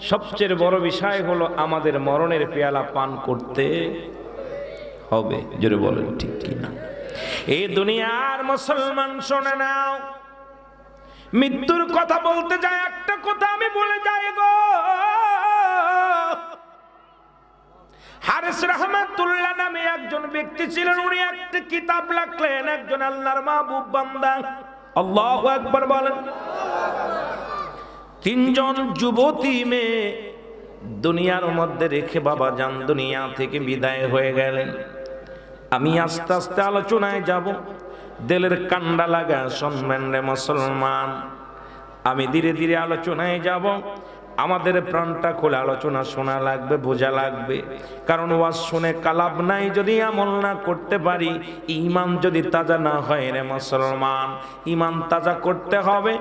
সবচেয়ে বড় বিষয় হলো আমাদের মরণের পেয়ালা পান করতে হবে। জোরে বলেন, ঠিক কি না? এই দুনিয়ার মুসলমান, শোনে নাও। মৃত্যুর কথা বলতে যায়, একটা কথা আমি বলে যাই গো। হারিস রহমাতুল্লাহ নামে একজন ব্যক্তি ছিলেন, উনি একটা কিতাব লিখলেন একজন আল্লাহর মাহবুব বান্দা। আল্লাহু আকবার বলেন। তিনজন যুবতী মেয়ে দুনিয়ার মধ্যে রেখে বাবা যান, দুনিয়া থেকে বিদায় হয়ে গেলেন। আমি আস্তে আস্তে আলোচনায় যাব। দেলের কান্ডা লাগা সম্মান রে মুসলমান। আমি ধীরে ধীরে আলোচনায় যাব। আমাদের প্রাণটা খোলে আলোচনা শোনা লাগবে, বোঝা লাগবে। কারণ ওয়াজ শুনে কালাব নাই যদি আমল না করতে পারি ইমান যদি তাজা না হয় রে মুসলমান ইমান তাজা করতে হবে,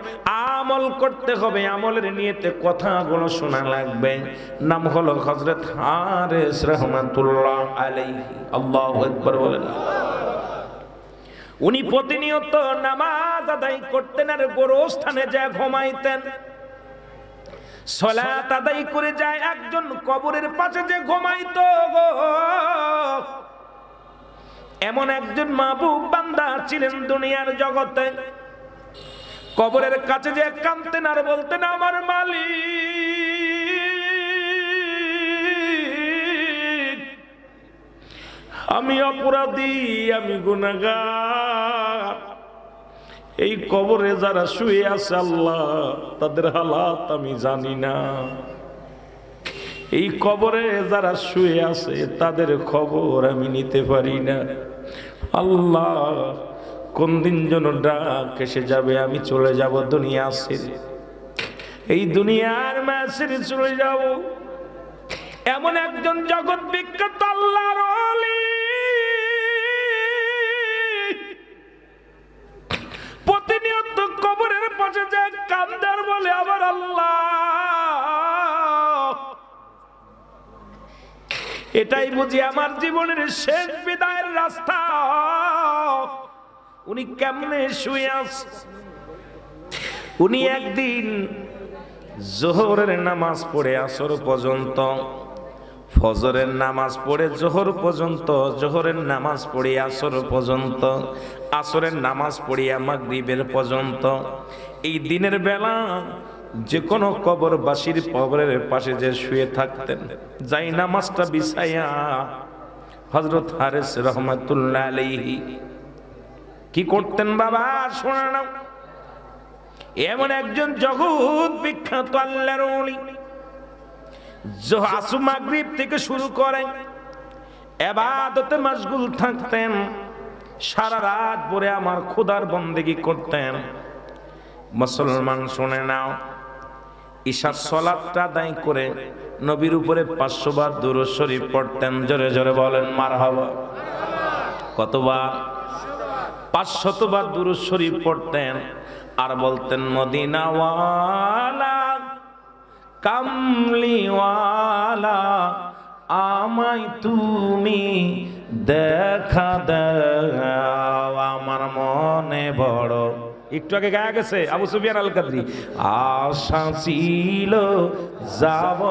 আমল করতে হবে, আমলের নিয়েতে কথাগুলো শোনা লাগবে। নাম হলো হজরত হারেস রহমাতুল্লাহ আলাইহি, আল্লাহু আকবার বলেন। উনি প্রতিনিয়ত নামাজ আদায় করতেন আর গোরস্থানে যা ঘুমাইতেন। সলাত আদায় করে যায় একজন কবরের পাশে যে ঘুমাইতো গো। এমন একজন মাহবুব বান্দা ছিলেন দুনিয়ার জগতে। কবরের কাছে যে কানতেন আর বলতেন আমার মালিক আমি অপরাধী আমি গুনাগার এই কবরে যারা শুয়ে আছে আল্লাহ, তাদের হালাত আমি জানি না। এই কবরে যারা শুয়ে আছে, তাদের খবর আমি নিতে পারি না। আল্লাহ, কোন দিন যেন ডাক এসে যাবে, আমি চলে যাব দুনিয়া ছেড়ে এই দুনিয়ার মা ছেড়ে চলে যাব। এমন একজন জগৎ বিখ্যাত আল্লাহর অলি পাশে যায় কান্দার বলে আবার আল্লাহ। এটাই বুঝি আমার জীবনের শেষ বিদায়ের রাস্তা। উনি কেমনে শুয়ে আছে উনি একদিন জোহরের নামাজ পড়ে আসর পর্যন্ত, ফজরের নামাজ পড়ে জোহর পর্যন্ত, জোহরের নামাজ পড়ে আসর পর্যন্ত, আসরের নামাজ পড়িয়া মাগরিবের পর্যন্ত এই দিনের বেলা যে কোনো কবরবাসীর কবরের পাশে যে শুয়ে থাকতেন, যাই নামাজটা বিছাইয়া হজরত হারেস রহমতুল্লাহ কি করতেন বাবা? শোনা এমন একজন জগৎ বিখ্যাত আল্লাহর ওলি আসু মাগরিব থেকে শুরু করেন এবাদতে মশগুল থাকতেন, সারা রাত পরে আমার খোদার বন্দেগি করতেন। মুসলমান শুনে নাও। ঈশার সলাপটা আদায় করে নবীর উপরে পাঁচশো বার দূর শরীফ পড়তেন, জোরে জোরে বলেন মার হবা কতবার? পাঁচশতবার দূর শরীফ পড়তেন আর বলতেন, মদিনাওয়ালা, কামলিওয়ালা, আমায় তুমি দেখা দাও, আমার মনে বড় একটু আগে গায়া গেছে, আবু সুফিয়ান আল কাদরি আশা ছিল যাব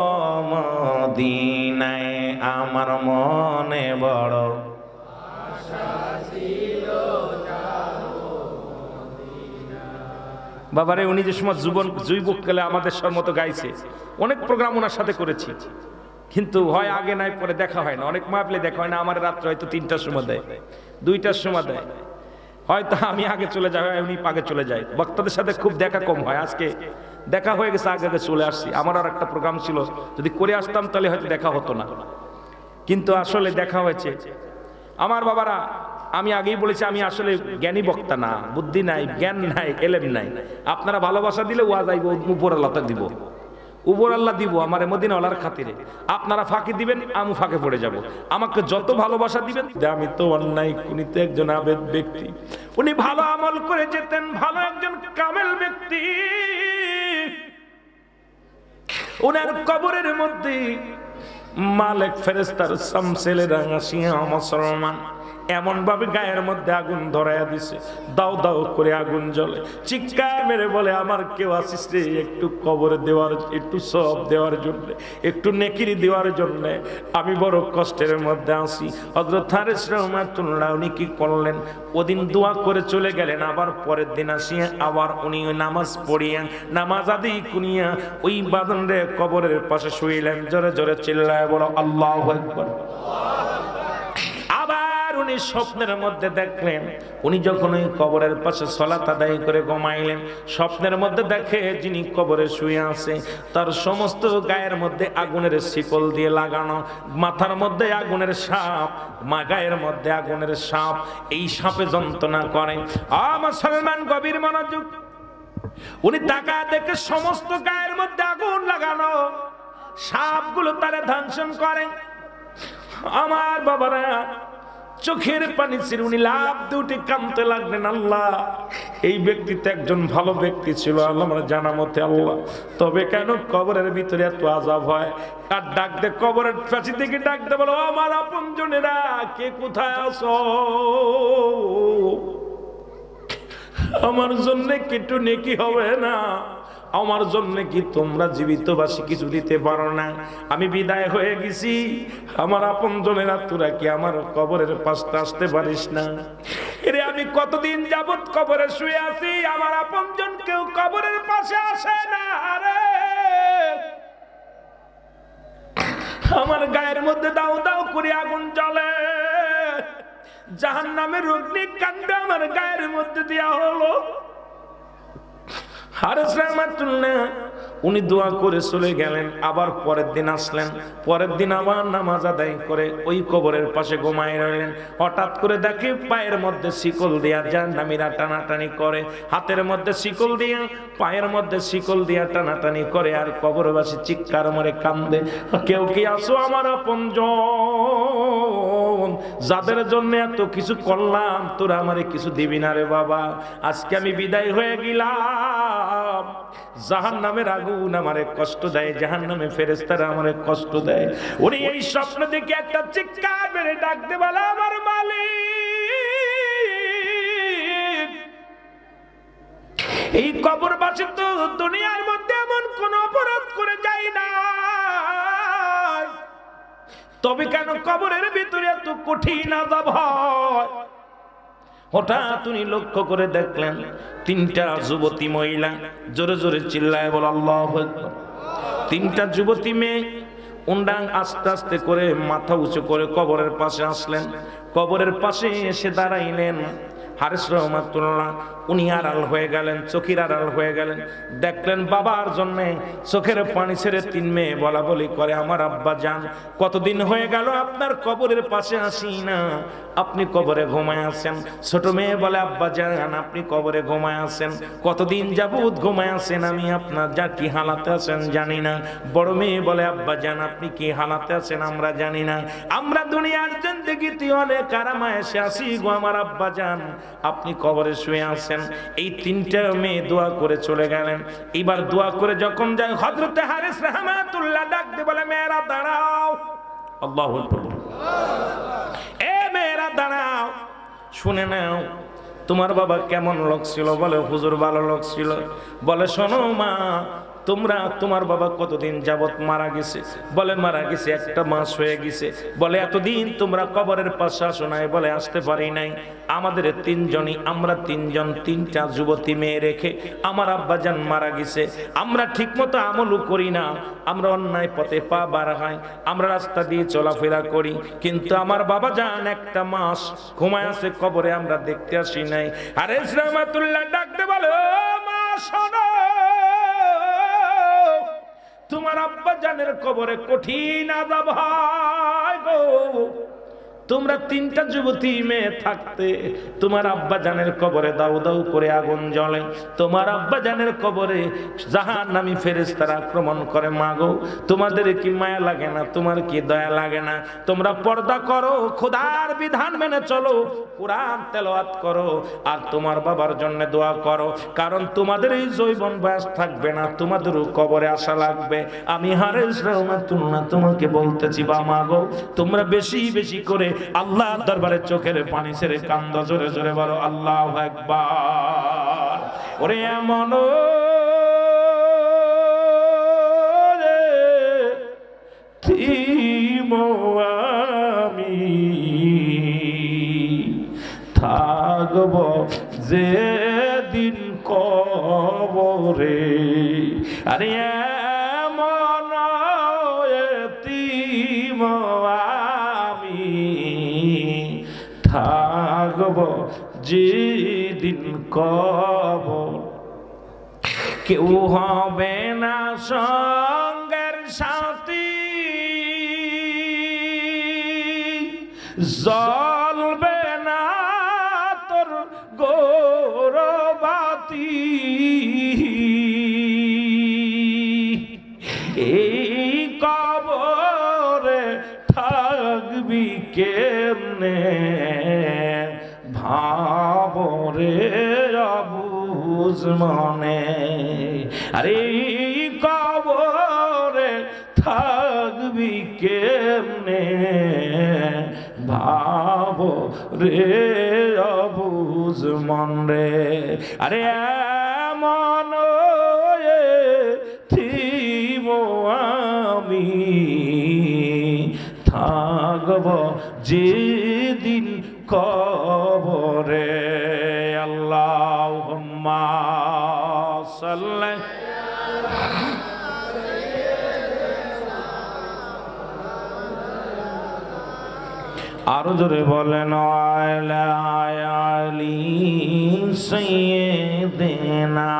মদিনায়, আমার মনে বড় বাবারে, উনি যে সময় যুবন জৈবকালে আমাদের সর মতো গাইছে, অনেক প্রোগ্রাম ওনার সাথে করেছি। কিন্তু হয় আগে নাই, পরে দেখা হয় না। অনেক মাহফিলে দেখা হয় না, আমার রাত্রে হয়তো তিনটার সময় দেয়, দুইটার সময় দেয়। হয়তো আমি আগে চলে যাই উনি আগে চলে যাই। বক্তাদের সাথে খুব দেখা কম হয়। আজকে দেখা হয়ে গেছে, আগে আগে চলে আসছি। আমার আর একটা প্রোগ্রাম ছিল, যদি করে আসতাম তাহলে হয়তো দেখা হতো না। কিন্তু আসলে দেখা হয়েছে। আমার বাবারা, আমি আগেই বলেছি, আমি আসলে জ্ঞানী বক্তা না, বুদ্ধি নাই, জ্ঞান নাই, এলেম নাই। আপনারা ভালোবাসা দিলে ওয়া যাইব উপর আল্লাহ দিব। উপর আল্লাহ দিব আমার মদিনাওয়ালার খাতিরে। আপনারা ফাঁকি দিবেন আমি ফাঁকে পড়ে যাব। আমাকে যত ভালোবাসা দিবেন আমি তো অন্যায় উনি তো একজন আবেদ ব্যক্তি। উনি ভালো আমল করে যেতেন ভালো একজন কামেল ব্যক্তি। ওনার কবরের মধ্যে মালিক ফেরেস্তার শামসেলে রাঙা সিংহ মুসলমান। এমন ভাবে গায়ের মধ্যে আগুন ধরাইয়া দিছে। দাও দাও করে আগুন জ্বলে। চিৎকার মেরে বলে, আমার কেউ আসিস রে, একটু কবরে দেওয়ার, একটু সব দেওয়ার জন্য, একটু নেকিরি দেওয়ার জন্য। আমি বড় কষ্টের মধ্যে আসি হজরত হারেস রহমাতুল্লাহ উনি কি করলেন? ওদিন দোয়া করে চলে গেলেন। আবার পরের দিন আসিয়া আবার উনি নামাজ পড়িয়া, নামাজ আদি কুনিয়া ওই বাদন রে কবরের পাশে শুইলেন। জোরে জোরে চিল্লায় বলো, আল্লাহ একবার স্বপ্নের মধ্যে দেখলেন, উনি যখন ওই কবরের পাশে সলাত আদায় করে ঘুমাইলেন, স্বপ্নের মধ্যে দেখে যিনি কবরে শুয়ে আছে, তার সমস্ত গায়ের মধ্যে আগুনের শিকল দিয়ে লাগানো, মাথার মধ্যে আগুনের সাপ, মা গায়ের মধ্যে আগুনের সাপ, এই সাপে যন্ত্রণা করে। আমার সলমান গভীর মনোযোগ। উনি টাকা দেখে সমস্ত গায়ের মধ্যে আগুন লাগানো, সাপগুলো তারে ধানসন করে। আমার বাবারা চোখের পানি উনি লাভ দুটি কামতে লাগলেন আল্লাহ। এই ব্যক্তি তো একজন ভালো ব্যক্তি ছিল, আল্লাহ জানা মতে আল্লাহ। তবে কেন কবরের ভিতরে এত আজাব হয়? আর ডাক দে কবরের পাশে থেকে ডাক দে, বলো, আমার আপন জনেরা, কে কোথায় আছো? আমার জন্য কিছু নেকি হবে না। আমার জন্য কি তোমরা জীবিতবাসী কিছু দিতে পারো না? আমি বিদায় হয়ে গেছি। আমার আপন জনেরা, তোরা কি আমার কবরের পাশে আসতে পারিস না? এরে, আমি কতদিন যাবত কবরে শুয়ে আছি, আমার আপন জন কেউ কবরের পাশে আসে না রে। আমার গায়ের মধ্যে দাও দাও করে আগুন জ্বলে। জাহান নামের অগ্নিকাণ্ড আমার গায়ের মধ্যে দেওয়া হলো। উনি দোয়া করে চলে গেলেন, আবার পরের দিন আসলেন। পরের দিন আবার নামাজ আদায় করে ওই কবরের পাশে ঘুমায় রইলেন। হঠাৎ করে দেখে পায়ের মধ্যে শিকল দিয়া যান নামিরা টানাটানি করে। হাতের মধ্যে শিকল দিয়া, পায়ের মধ্যে শিকল দিয়া টানাটানি করে আর কবরবাসী চিৎকার মরে কান্দে। কেউ কি আসো আমার আপন যাদের জন্য এত কিছু করলাম, তোরা আমারে কিছু দিবি না রে বাবা। আজকে আমি বিদায় হয়ে গেলাম। জাহান নামের আগুন আমারে কষ্ট দেয় জাহান নামে ফেরেস্তারা আমারে কষ্ট দেয়। উনি এই স্বপ্ন দেখে একটা চিৎকার মেরে ডাকতে বলে আমার মালিক। এই কবরবাসী তো দুনিয়ার মধ্যে এমন কোন অপরাধ করে যায় না তবে কেন কবরের ভিতরে এত কঠিন আজাব হয়? হঠাৎ উনি লক্ষ্য করে দেখলেন তিনটা যুবতী মহিলা জোরে জোরে চিল্লায় বল, আল্লাহ তিনটা যুবতী মেয়ে উন্ডাং আস্তে আস্তে করে মাথা উঁচু করে কবরের পাশে আসলেন। কবরের পাশে এসে দাঁড়াইলেন। হারিস রহমাতুল্লাহ, উনি আড়াল হয়ে গেলেন, চোখের আড়াল হয়ে গেলেন। দেখলেন বাবার জন্য চোখের পানি ছেড়ে তিন মেয়ে বলা বলি করে, আমার আব্বা যান, কতদিন হয়ে গেল আপনার কবরের পাশে আসি না? আপনি কবরে ঘুমায় আছেন? ছোট মেয়ে বলে, আব্বা যান, আপনি কবরে ঘুমায় আছেন। কতদিন যাবত ঘুমায় আছেন আমি আপনার, যা কি হালাতে আছেন জানি না। বড় মেয়ে বলে, আব্বা যান, আপনি কি হালাতে আছেন আমরা জানি না। আমরা দুনিয়ার জিন্দগিতে অনেক আরামায় এসে আসি গো আমার আব্বা যান। আপনি কবরে শুয়ে আছেন। এই তিনটা মেয়ে দোয়া করে চলে গেলেন। এবার দোয়া করে যখন যায় হজরতে হারিস রহমাতুল্লাহ ডাক দিয়ে বলে, মেয়েরা, দাঁড়াও। আল্লাহ এ মেয়েরা, দাঁড়াও। শুনে নাও, তোমার বাবা কেমন লোক ছিল? বলে, হুজুর ভালো লোক ছিল। বলে, শোনো মা তোমরা তোমার বাবা কতদিন যাবত মারা গেছে? বলে, মারা গেছে একটা মাস হয়ে গেছে। বলে, এতদিন তোমরা কবরের পাশে আসো নাই বলে, আসতে পারি নাই। আমাদের তিনজনই, আমরা তিনজন, তিনটা যুবতী মেয়ে রেখে আমার আব্বাজান মারা গেছে। আমরা ঠিকমতো আমলও করি না। আমরা অন্যায় পথে পা হয়। আমরা রাস্তা দিয়ে চলাফেরা করি। কিন্তু আমার বাবা যান একটা মাস ঘুমায় আছে, কবরে আমরা দেখতে আসি নাই। আরে রহমাতুল্লাহ ডাকতে বলো। আব্বা জানের কবরে কঠিন আজাব হয় গো। তোমরা তিনটা যুবতী মেয়ে থাকতে, তোমার আব্বা জানের কবরে দাউ দাউ করে আগুন জ্বলে। তোমার আব্বা জানের কবরে জাহান নামি ফেরেস তারা আক্রমণ করে, মাগো, তোমাদের কি মায়া লাগে না? তোমার কি দয়া লাগে না? তোমরা পর্দা করো, খোদার বিধান মেনে চলো, কোরআন তেলাওয়াত করো, আর তোমার বাবার জন্য দোয়া করো, কারণ তোমাদের এই জৈবন বয়স থাকবে না তোমাদেরও কবরে আসা লাগবে। আমি হারেস রহমাতুল্লাহ তোমাকে বলতেছি বা মাগো, তোমরা বেশি বেশি করে আল্লাহ দরবারে চোখের পানি ছেড়ে কান্দ, জোরে জোরে বলো, আল্লাহ একবার ওরে এমন আমি থাকব যে দিন কবরে। আরে এমন এতিম যে দিন কবর কেউ হবে না সঙ্গের সাথী। জলবে না তোর গৌরবাতি। মনে আরে কবরে থাকবি কেমনে? ভাব রে অবুজ মন। রে আরে এমন থিম আমি। থাকব যেদিন কবরে সাল্লাহ আরও জোরে বলেন আয়লা আয়ালি সৈয়দিনা